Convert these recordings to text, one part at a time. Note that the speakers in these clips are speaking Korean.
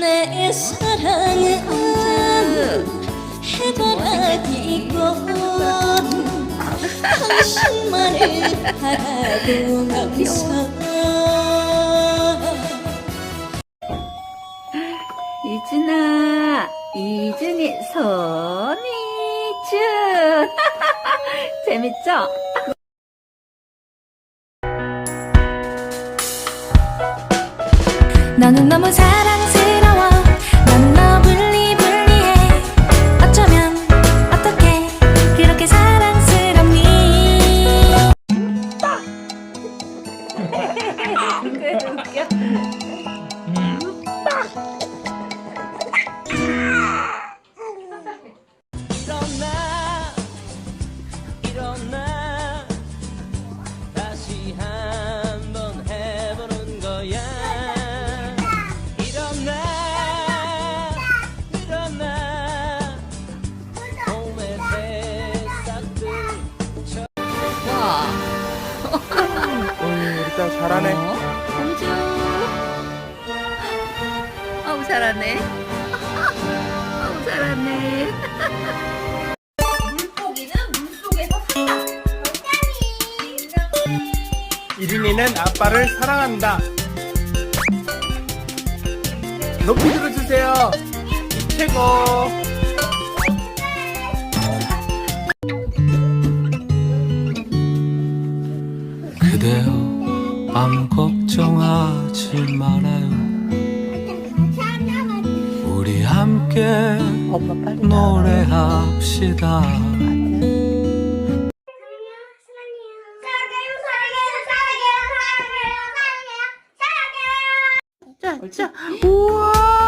내 사랑은 해바라 기고 당신만을 바라보면서 이준아, 이준이, 손이준. 재밌죠? 너는 너무 사랑 Hum. 음, 우리 딸 잘하네. 공주. 어우, 잘하네. 어우, 잘하네. 이린이는 아빠를 사랑한다. 높이 들어주세요. 최고. 걱정하지 말아요 우리 함께 노래합시다 자, 자. 우와!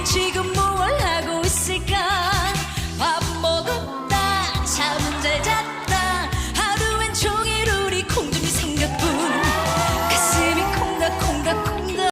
want you